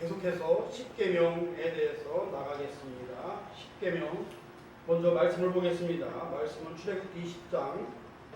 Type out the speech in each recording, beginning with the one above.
계속해서 10계명에 대해서 나가겠습니다. 10계명 먼저 말씀을 보겠습니다. 말씀은 출애굽기 20장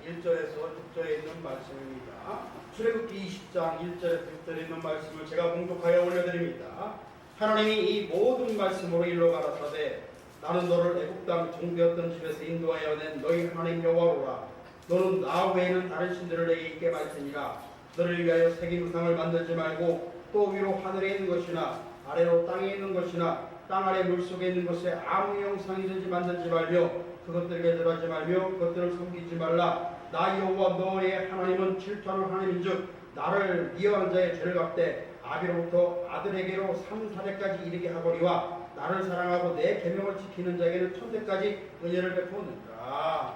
1절에서 6절에 있는 말씀입니다. 출애굽기 20장 1절에서 6절에 있는 말씀을 제가 공독하여 올려드립니다. 하나님이 이 모든 말씀으로 일러 가라사대 나는 너를 애굽 땅 종되었던 집에서 인도하여 낸 너희 하나님 여호와로라 너는 나 외에는 다른 신들을 내게 있게 말지니라 너를 위하여 새긴 우상을 만들지 말고 또 위로 하늘에 있는 것이나 아래로 땅에 있는 것이나 땅 아래 물속에 있는 것에 아무 형상이든지 만들지 말며 그것들에게 절하지 말며 그것들을 섬기지 말라. 나 여호와 너의 하나님은 질투하는 하나님인즉 나를 미워하는 자의 죄를 갚되 아비로부터 아들에게로 3, 4대까지 이르게 하거니와 나를 사랑하고 내 계명을 지키는 자에게는 천대까지 은혜를 베푸느니라.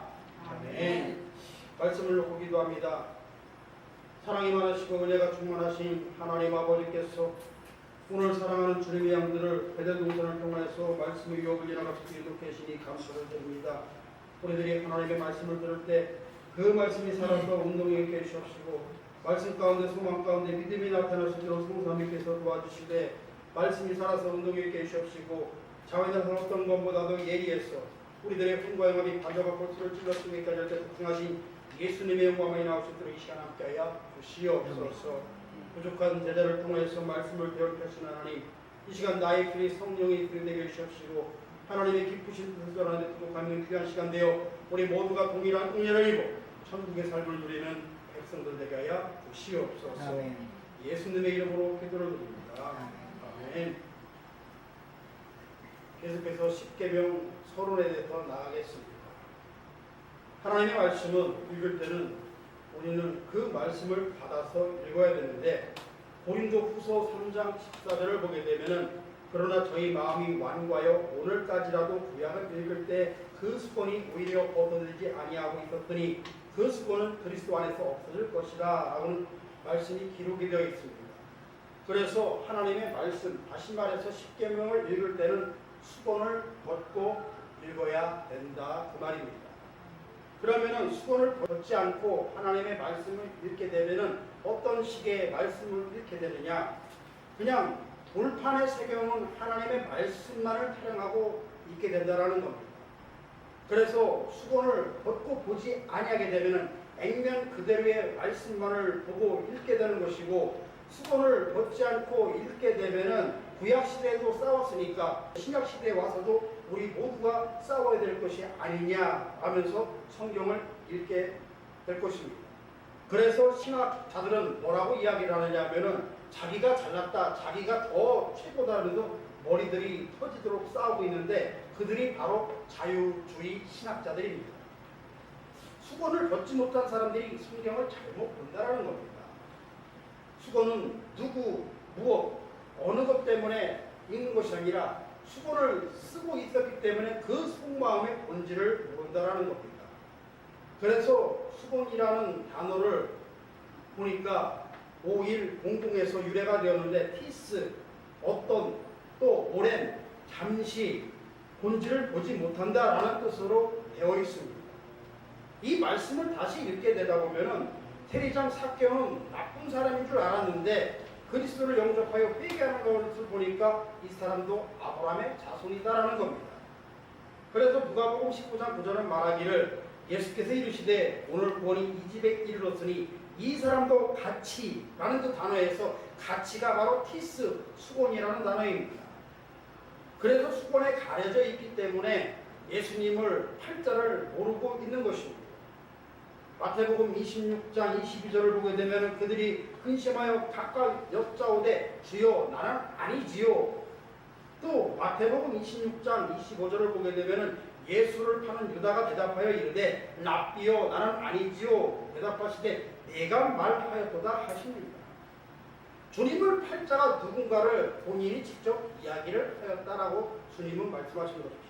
아멘. 말씀을 놓고 기도합니다 사랑이 많으시고 은혜가 충만하신 하나님 아버지께서 오늘 사랑하는 주님의 양들을 베델 동산을 통해서 말씀의 유혹을 지나가서 기도 계시니 감사를 드립니다. 우리들이 하나님의 말씀을 들을 때 그 말씀이 살아서 운동에 있게 해주시옵시고 말씀 가운데 소망 가운데 믿음이 있도록 성삼위께서 도와주시되 말씀이 살아서 운동에 있게 해주시옵시고 자원에서 어떤 것보다도 예리해서 우리들의 흥과 영감이 가져가 골수를 찔렀으니까 절대 특징하신 예수님의 영광이 나올 수 있도록 이 시간 함께하여 주시옵소서. 부족한 제자를 통해서 말씀을 배울 것인 하나님 이 시간 나의 길이 성령의 길이 되게 해주시옵시고 하나님의 기쁘신 뜻을 전하는 부족한 귀한 시간 되어 우리 모두가 동일한 은혜를 입어 천국의 삶을 누리는 백성들 되게 하여 주시옵소서. 아멘. 예수님의 이름으로 기도를 드립니다. 아멘. 계속해서 십계명 서론에 대해서 나가겠습니다 하나님의 말씀은 읽을 때는 우리는 그 말씀을 받아서 읽어야 되는데 고린도 후서 3장 14절을 보게 되면은 그러나 저희 마음이 완고하여 오늘까지라도 구약을 읽을 때그 습관이 오히려 얻어들지 아니하고 있었더니 그 습관은 그리스도 안에서 없어질 것이라 라고는 말씀이 기록이 되어 있습니다. 그래서 하나님의 말씀, 다시 말해서 십계명을 읽을 때는 수건을 벗고 읽어야 된다 그 말입니다. 그러면은 수건을 벗지 않고 하나님의 말씀을 읽게 되면은 어떤 식의 말씀을 읽게 되느냐? 그냥 돌판에 새겨놓은 하나님의 말씀만을 타령하고 읽게 된다라는 겁니다. 그래서 수건을 벗고 보지 아니하게 되면은 액면 그대로의 말씀만을 보고 읽게 되는 것이고 수건을 벗지 않고 읽게 되면은 구약 시대에도 싸웠으니까 신약 시대에 와서도 우리 모두가 싸워야 될 것이 아니냐 하면서 성경을 읽게 될 것입니다. 그래서 신학자들은 뭐라고 이야기를 하느냐면은 자기가 잘났다, 자기가 더 최고다 하면서 머리들이 터지도록 싸우고 있는데 그들이 바로 자유주의 신학자들입니다. 수건을 벗지 못한 사람들이 성경을 잘못 본다라는 겁니다. 수건은 누구, 무엇, 어느 것 때문에 읽는 것이 아니라 수건을 쓰고 있었기 때문에 그 속마음의 본질을 모른다라는 겁니다. 그래서 수건이라는 단어를 보니까 5일 공공에서 유래가 되었는데 티스, 어떤, 또 오랜, 잠시, 본질을 보지 못한다라는 뜻으로 되어 있습니다. 이 말씀을 다시 읽게 되다 보면은 세리장 사경은 나쁜 사람인 줄 알았는데 그리스도를 영접하여 회개하는 것을 보니까 이 사람도 아브라함의 자손이다라는 겁니다. 그래서 누가복음 19장 9절은 말하기를 예수께서 이르시되 오늘 구원이 이 집에 이르렀으니 이 사람도 같이라는 그 단어에서 같이가 바로 티스 수건이라는 단어입니다. 그래서 수건에 가려져 있기 때문에 예수님을 팔자를 모르고 있는 것입니다. 마태복음 26장 22절을 보게 되면 그들이 근심하여 각각 여짜오되 주여 나는 아니지요. 또 마태복음 26장 25절을 보게 되면 예수를 파는 유다가 대답하여 이르되 납비여 나는 아니지요. 대답하시되 내가 말하였도다 하십니다. 주님을 팔자가 누군가를 본인이 직접 이야기를 하였다라고 주님은 말씀하신 것입니다.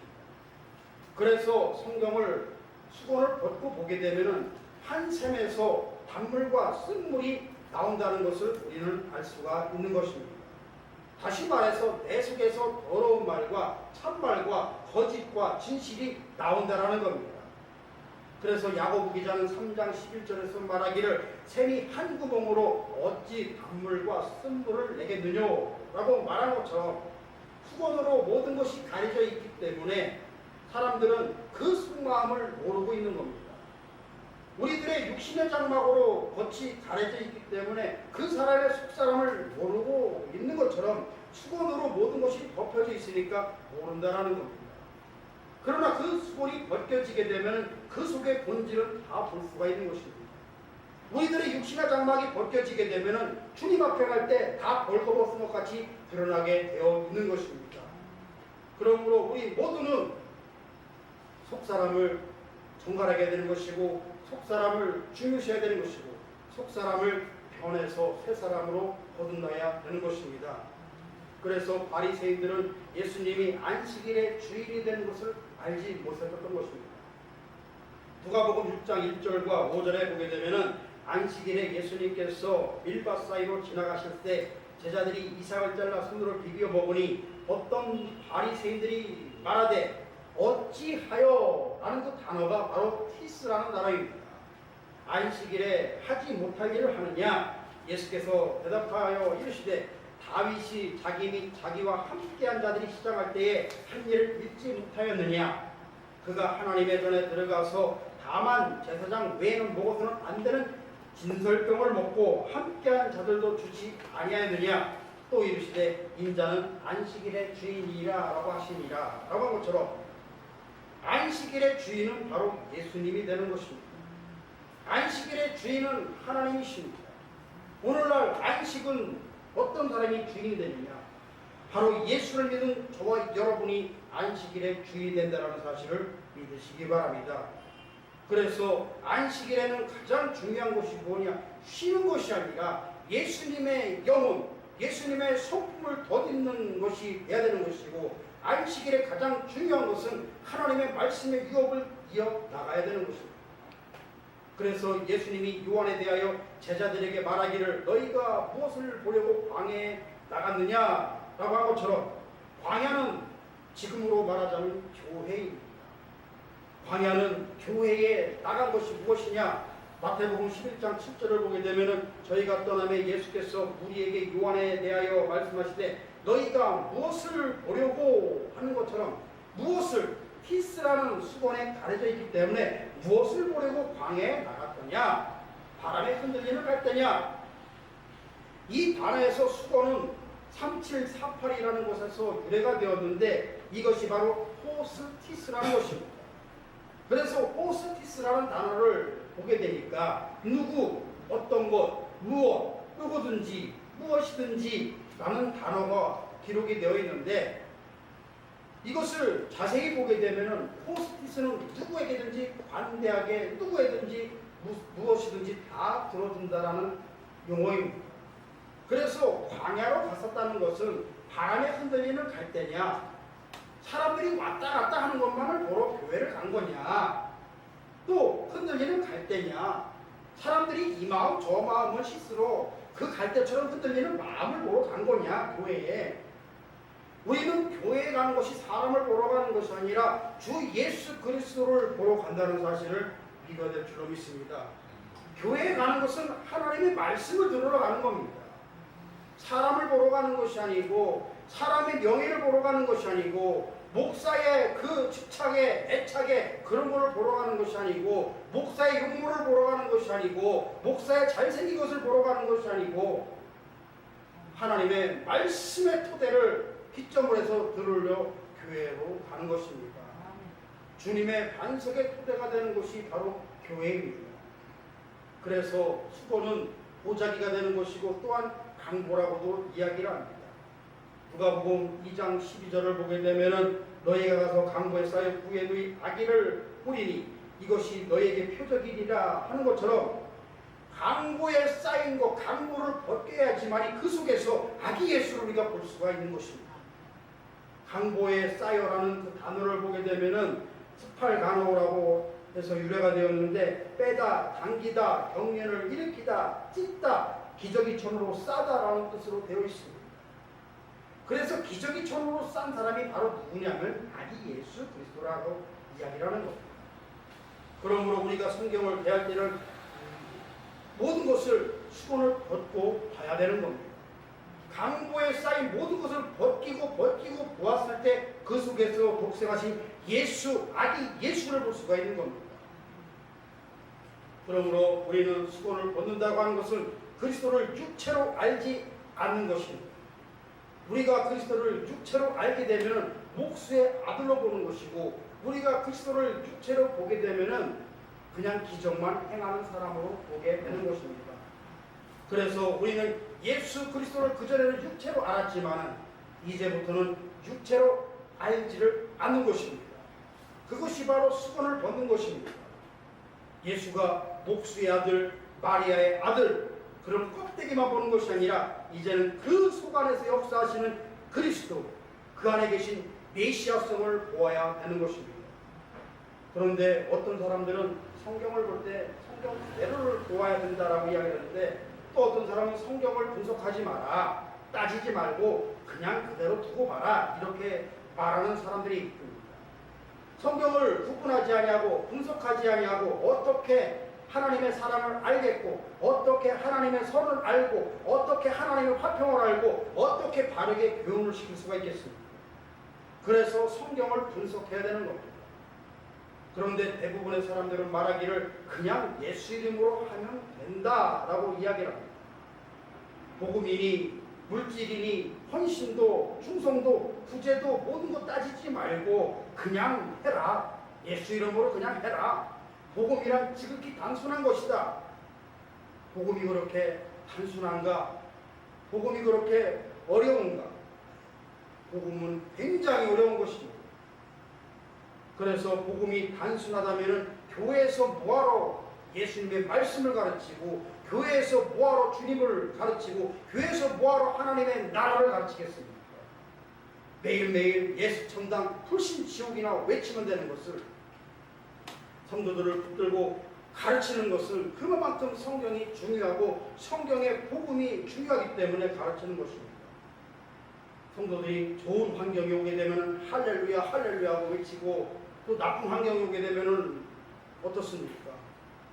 그래서 성경을 수건을 벗고 보게 되면은 한 샘에서 단물과 쓴물이 나온다는 것을 우리는 알 수가 있는 것입니다. 다시 말해서 내 속에서 더러운 말과 참말과 거짓과 진실이 나온다라는 겁니다. 그래서 야고보 기자는 3장 11절에서 말하기를 샘이 한 구멍으로 어찌 단물과 쓴물을 내겠느냐라고 말한 것처럼 후원으로 모든 것이 가려져 있기 때문에 사람들은 그 속마음을 모르고 있는 겁니다. 우리들의 육신의 장막으로 겉이 가려져 있기 때문에 그 사람의 속사람을 모르고 있는 것처럼 수건으로 모든 것이 덮여져 있으니까 모른다라는 겁니다. 그러나 그 수건이 벗겨지게 되면 그 속의 본질은 다볼 수가 있는 것입니다. 우리들의 육신의 장막이 벗겨지게 되면 주님 앞에 갈 때 다 벌거벗은 것 같이 드러나게 되어 있는 것입니다. 그러므로 우리 모두는 속사람을 정갈하게 되는 것이고 속사람을 중요시해야 되는 것이고 속사람을 변해서 새 사람으로 거듭나야 되는 것입니다. 그래서 바리새인들은 예수님이 안식일의 주일이 되는 것을 알지 못했던 것입니다. 누가복음 6장 1절과 5절에 보게 되면은 안식일에 예수님께서 밀밭 사이로 지나가실 때 제자들이 이삭을 잘라 손으로 비벼 먹으니 어떤 바리새인들이 말하되 어찌하여 라는 그 단어가 바로 티스라는 단어입니다. 안식일에 하지 못할 일을 하느냐? 예수께서 대답하여 이르시되 다윗이 자기 및 자기와 함께한 자들이 시작할 때에 한 일을 잊지 못하였느냐? 그가 하나님의 전에 들어가서 다만 제사장 외에는 먹어서는 안 되는 진설병을 먹고 함께한 자들도 주지 아니하였느냐? 또 이르시되 인자는 안식일의 주인이라라고 하시니라 라고 한 것처럼 안식일의 주인은 바로 예수님이 되는 것입니다. 안식일의 주인은 하나님이십니다. 오늘날 안식은 어떤 사람이 주인이 되느냐? 바로 예수를 믿는 저와 여러분이 안식일의 주인이 된다는 사실을 믿으시기 바랍니다. 그래서 안식일에는 가장 중요한 것이 뭐냐? 쉬는 것이 아니라 예수님의 영혼, 예수님의 성품을 덧입는 것이 돼야 되는 것이고 안식일에 가장 중요한 것은 하나님의 말씀의 유업을 이어 나가야 되는 것입니다. 그래서 예수님이 요한에 대하여 제자들에게 말하기를 너희가 무엇을 보려고 광야에 나갔느냐라고 한 것처럼 광야는 지금으로 말하자면 교회입니다. 광야는 교회에 나간 것이 무엇이냐? 마태복음 11장 7절을 보게 되면은 저희가 떠나며 예수께서 우리에게 요한에 대하여 말씀하시되 너희가 무엇을 보려고 하는 것처럼 무엇을 히스라는 수건에 가려져 있기 때문에 무엇을 보려고 광야에 나갔더냐? 바람에 흔들리는 갈대냐? 이 단어에서 수건은 3748이라는 곳에서 유래가 되었는데 이것이 바로 호스티스라는 것입니다. 그래서 호스티스라는 단어를 보게 되니까 누구, 어떤 것, 무엇, 누구든지, 무엇이든지 라는 단어가 기록이 되어 있는데 이것을 자세히 보게 되면은 호스티스는 누구에게든지 관대하게 누구에든지 무, 무엇이든지 다 들어준다라는 용어입니다. 그래서 광야로 갔었다는 것은 바람에 흔들리는 갈대냐 사람들이 왔다 갔다 하는 것만을 보러 교회를 간 거냐 또 흔들리는 갈대냐 사람들이 이 마음 저 마음을 씻으러 그 갈대처럼 흔들리는 마음을 보러 간 거냐 교회에 우리는 교회에 가는 것이 사람을 보러 가는 것이 아니라 주 예수 그리스도를 보러 간다는 사실을 믿어야 될 줄로 믿습니다. 교회에 가는 것은 하나님의 말씀을 들으러 가는 겁니다. 사람을 보러 가는 것이 아니고 사람의 명예를 보러 가는 것이 아니고 목사의 그 집착에 애착에 그런 것을 보러 가는 것이 아니고 목사의 용모를 보러 가는 것이 아니고 목사의 잘생긴 것을 보러 가는 것이 아니고 하나님의 말씀의 토대를 기점으로 해서 들으려 교회로 가는 것입니다. 주님의 반석의 토대가 되는 것이 바로 교회입니다. 그래서 수고는 보자기가 되는 것이고 또한 강보라고도 이야기를 합니다. 누가복음 2장 12절을 보게 되면은 너희가 가서 강보에 쌓여 구에 누이 아기를 뿌리니 이것이 너에게 표적이리라 하는 것처럼 강보에 쌓인 것 강보를 벗겨야지만이 그 속에서 아기 예수를 우리가 볼 수가 있는 것입니다. 강보에 쌓여라는 그 단어를 보게 되면은 스팔간호라고 해서 유래가 되었는데 빼다, 당기다, 경련을 일으키다, 찢다, 기저귀천으로 싸다라는 뜻으로 되어 있습니다. 그래서 기저귀천으로 싼 사람이 바로 누구냐면 아기 예수 그리스도라고 이야기를 하는 겁니다. 그러므로 우리가 성경을 대할 때는 모든 것을 수건을 벗고 봐야 되는 겁니다. 강보에 쌓인 모든 것을 벗기고 벗기고 보았을 때 그 속에서 독생하신 예수, 아기 예수를 볼 수가 있는 겁니다. 그러므로 우리는 수건을 벗는다고 하는 것은 그리스도를 육체로 알지 않는 것입니다. 우리가 그리스도를 육체로 알게 되면 목수의 아들로 보는 것이고 우리가 그리스도를 육체로 보게 되면은 그냥 기적만 행하는 사람으로 보게 되는 것입니다. 그래서 우리는 예수 그리스도를 그전에는 육체로 알았지만 이제부터는 육체로 알지를 않는 것입니다. 그것이 바로 수건을 벗는 것입니다. 예수가 목수의 아들, 마리아의 아들, 그런 껍데기만 보는 것이 아니라 이제는 그 속 안에서 역사하시는 그리스도, 그 안에 계신 메시아성을 보아야 하는 것입니다. 그런데 어떤 사람들은 성경을 볼 때 성경 그대로를 보아야 된다라고 이야기하는데 또 어떤 사람은 성경을 분석하지 마라, 따지지 말고 그냥 그대로 두고 봐라 이렇게 말하는 사람들이 있습니다. 성경을 구분하지 아니하고 분석하지 아니하고 어떻게 하나님의 사랑을 알겠고 어떻게 하나님의 선을 알고 어떻게 하나님의 화평을 알고 어떻게 바르게 교훈을 시킬 수가 있겠습니까? 그래서 성경을 분석해야 되는 겁니다. 그런데 대부분의 사람들은 말하기를 그냥 예수 이름으로 하면 된다라고 이야기를 합니다. 복음이니 물질이니 헌신도 충성도 구제도 모든 거 따지지 말고 그냥 해라. 예수 이름으로 그냥 해라. 복음이란 지극히 단순한 것이다. 복음이 그렇게 단순한가? 복음이 그렇게 어려운가? 복음은 굉장히 어려운 것입니다. 그래서 복음이 단순하다면 교회에서 뭐하러 예수님의 말씀을 가르치고 교회에서 뭐하러 주님을 가르치고 교회에서 뭐하러 하나님의 나라를 가르치겠습니까? 매일매일 예수 청당 불신 지옥이나 외치면 되는 것을 성도들을 붙들고 가르치는 것은 그만큼 성경이 중요하고 성경의 복음이 중요하기 때문에 가르치는 것입니다. 성도들이 좋은 환경에 오게 되면 할렐루야 할렐루야 하고 외치고 또 나쁜 환경에 오게 되면 어떻습니까?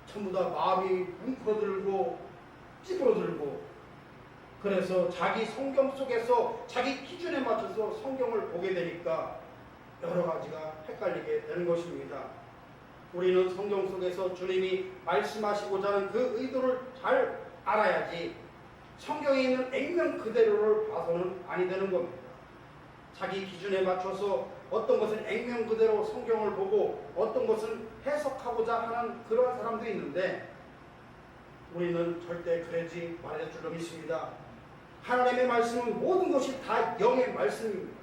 전부 다 마음이 뭉클어들고 찌그러들고 그래서 자기 성경 속에서 자기 기준에 맞춰서 성경을 보게 되니까 여러 가지가 헷갈리게 되는 것입니다. 우리는 성경 속에서 주님이 말씀하시고자 하는 그 의도를 잘 알아야지 성경에 있는 액면 그대로를 봐서는 아니 되는 겁니다. 자기 기준에 맞춰서 어떤 것은 액면 그대로 성경을 보고 어떤 것은 해석하고자 하는 그러한 사람도 있는데 우리는 절대 그러지 말아야 줄로 믿습니다. 하나님의 말씀은 모든 것이 다 영의 말씀입니다.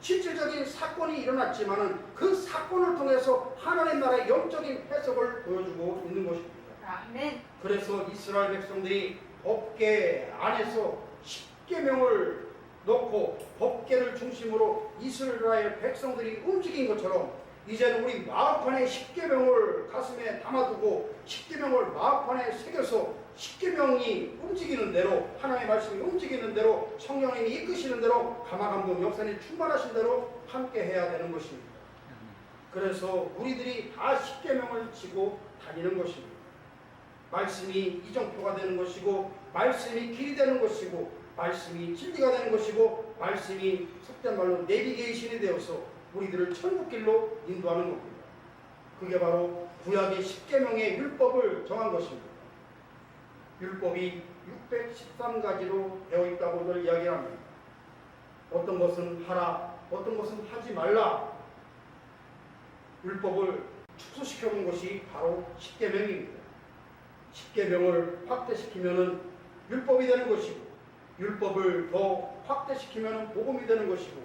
실질적인 사건이 일어났지만은 그 사건을 통해서 하나님 나라의 영적인 해석을 보여주고 있는 것입니다. 아멘. 그래서 이스라엘 백성들이 법계 안에서 십계명을 놓고 법계를 중심으로 이스라엘 백성들이 움직인 것처럼 이제는 우리 마음판에 십계명을 가슴에 담아두고 십계명을 마음판에 새겨서 십계명이 움직이는 대로 하나님의 말씀이 움직이는 대로 성령님이 이끄시는 대로 가마감독 역사님 충만하신 대로 함께 해야 되는 것입니다. 그래서 우리들이 다 십계명을 지고 다니는 것입니다. 말씀이 이정표가 되는 것이고 말씀이 길이 되는 것이고 말씀이 진리가 되는 것이고 말씀이 속된 말로 내비게이션이 되어서 우리들을 천국길로 인도하는 겁니다. 그게 바로 구약의 십계명의 율법을 정한 것입니다. 율법이 613가지로 되어 있다고들 이야기합니다. 어떤 것은 하라, 어떤 것은 하지 말라. 율법을 축소시켜 본 것이 바로 십계명입니다. 십계명을 확대시키면은 율법이 되는 것이고 율법을 더 확대시키면 복음이 되는 것이고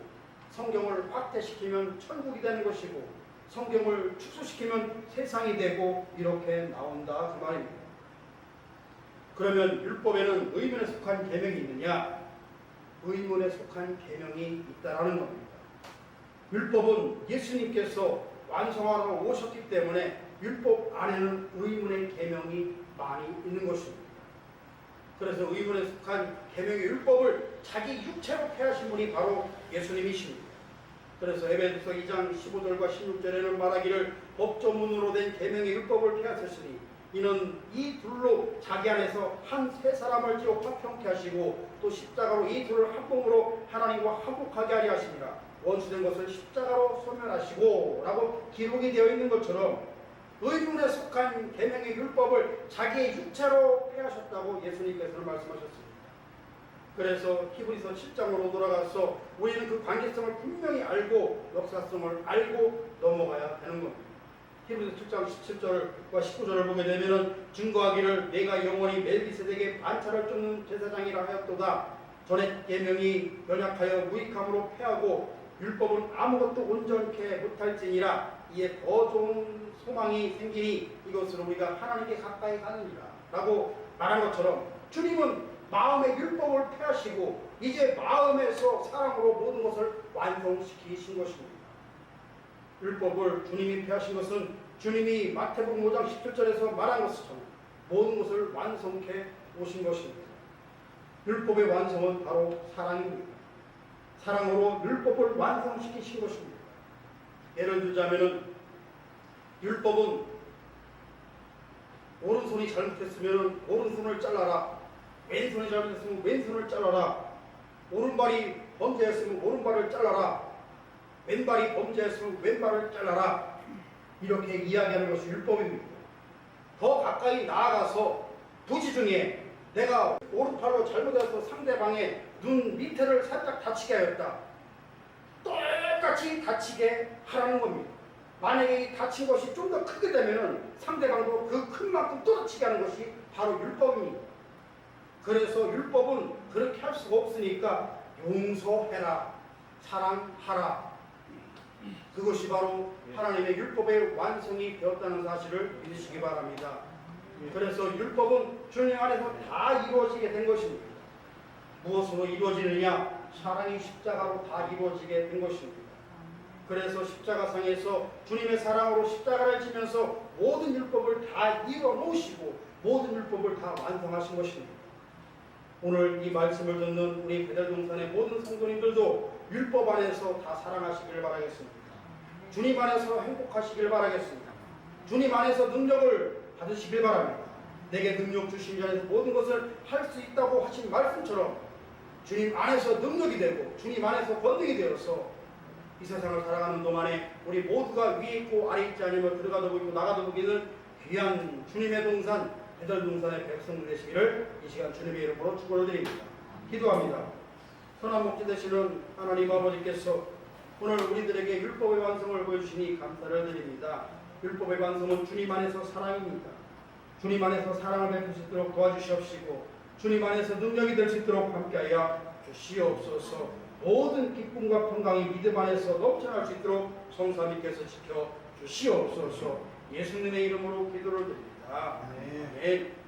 성경을 확대시키면 천국이 되는 것이고 성경을 축소시키면 세상이 되고 이렇게 나온다 그 말입니다. 그러면 율법에는 의문에 속한 계명이 있느냐? 의문에 속한 계명이 있다라는 겁니다. 율법은 예수님께서 완성하러 오셨기 때문에 율법 안에는 의문의 계명이 많이 있는 것입니다. 그래서 의문에 속한 계명의 율법을 자기 육체로 폐하신 분이 바로 예수님이십니다. 그래서 에베소서 2장 15절과 16절에는 말하기를 법조문으로 된 계명의 율법을 폐하셨으니 이는 이 둘로 자기 안에서 한 세 사람을 지어 화평케 하시고 또 십자가로 이 둘을 한 몸으로 하나님과 화목하게 하리 하시니라 원수된 것을 십자가로 소멸하시고 라고 기록이 되어 있는 것처럼 의문에 속한 계명의 율법을 자기의 육체로 폐하셨다고 예수님께서는 말씀하셨습니다. 그래서 히브리서 7장으로 돌아가서 우리는 그 관계성을 분명히 알고 역사성을 알고 넘어가야 되는 겁니다. 히브리서 7장 17절과 19절을 보게 되면은 증거하기를 내가 영원히 멜기세덱의 반차를 쫓는 제사장이라 하였도다. 전에 계명이 연약하여 무익함으로 패하고 율법은 아무것도 온전케 못할지니라 이에 더 좋은 소망이 생기니 이것으로 우리가 하나님께 가까이 가느니라 라고 말한 것처럼 주님은 마음의 율법을 폐하시고 이제 마음에서 사랑으로 모든 것을 완성시키신 것입니다. 율법을 주님이 폐하신 것은 주님이 마태복음 5장 17절에서 말한 것처럼 모든 것을 완성케 오신 것입니다. 율법의 완성은 바로 사랑입니다. 사랑으로 율법을 완성시키신 것입니다. 예를 들자면은 율법은 오른손이 잘못했으면 오른손을 잘라라. 왼손이 잘못했으면 왼손을 잘라라. 오른발이 범죄했으면 오른발을 잘라라. 왼발이 범죄했으면 왼발을 잘라라. 이렇게 이야기하는 것이 율법입니다. 더 가까이 나아가서 부지 중에 내가 오른팔로 잘못해서 상대방의 눈 밑에를 살짝 다치게 하였다. 똑같이 다치게 하라는 겁니다. 만약에 이 다친 것이 좀 더 크게 되면은 상대방도 그 큰 만큼 또 다치게 하는 것이 바로 율법입니다. 그래서 율법은 그렇게 할 수가 없으니까 용서해라, 사랑하라. 그것이 바로 하나님의 율법의 완성이 되었다는 사실을 믿으시기 바랍니다. 그래서 율법은 주님 안에서 다 이루어지게 된 것입니다. 무엇으로 이루어지느냐? 사랑이 십자가로 다 이루어지게 된 것입니다. 그래서 십자가상에서 주님의 사랑으로 십자가를 지면서 모든 율법을 다 이루어 놓으시고 모든 율법을 다 완성하신 것입니다. 오늘 이 말씀을 듣는 우리 배달동산의 모든 성도님들도 율법 안에서 다 사랑하시길 바라겠습니다. 주님 안에서 행복하시길 바라겠습니다. 주님 안에서 능력을 받으시길 바랍니다. 내게 능력 주신 자에서 모든 것을 할 수 있다고 하신 말씀처럼 주님 안에서 능력이 되고 주님 안에서 권능이 되어서 이 세상을 살아가는 동안에 우리 모두가 위에 있고 아래 있지 않으며 들어가도 보이고 나가도 보이는 귀한 주님의 동산 배달동산의 백성들 되시기를 이 시간 주님의 이름으로 축원을 드립니다. 기도합니다. 선한 목자 되시는 하나님 아버지께서 오늘 우리들에게 율법의 완성을 보여주시니 감사를 드립니다. 율법의 완성은 주님 안에서 사랑입니다. 주님 안에서 사랑을 베풀 수 있도록 도와주시옵시고 주님 안에서 능력이 될 수 있도록 함께하여 주시옵소서 모든 기쁨과 평강이 믿음 안에서 넘쳐날 수 있도록 성사님께서 지켜 주시옵소서 예수님의 이름으로 기도를 드립니다. 아멘.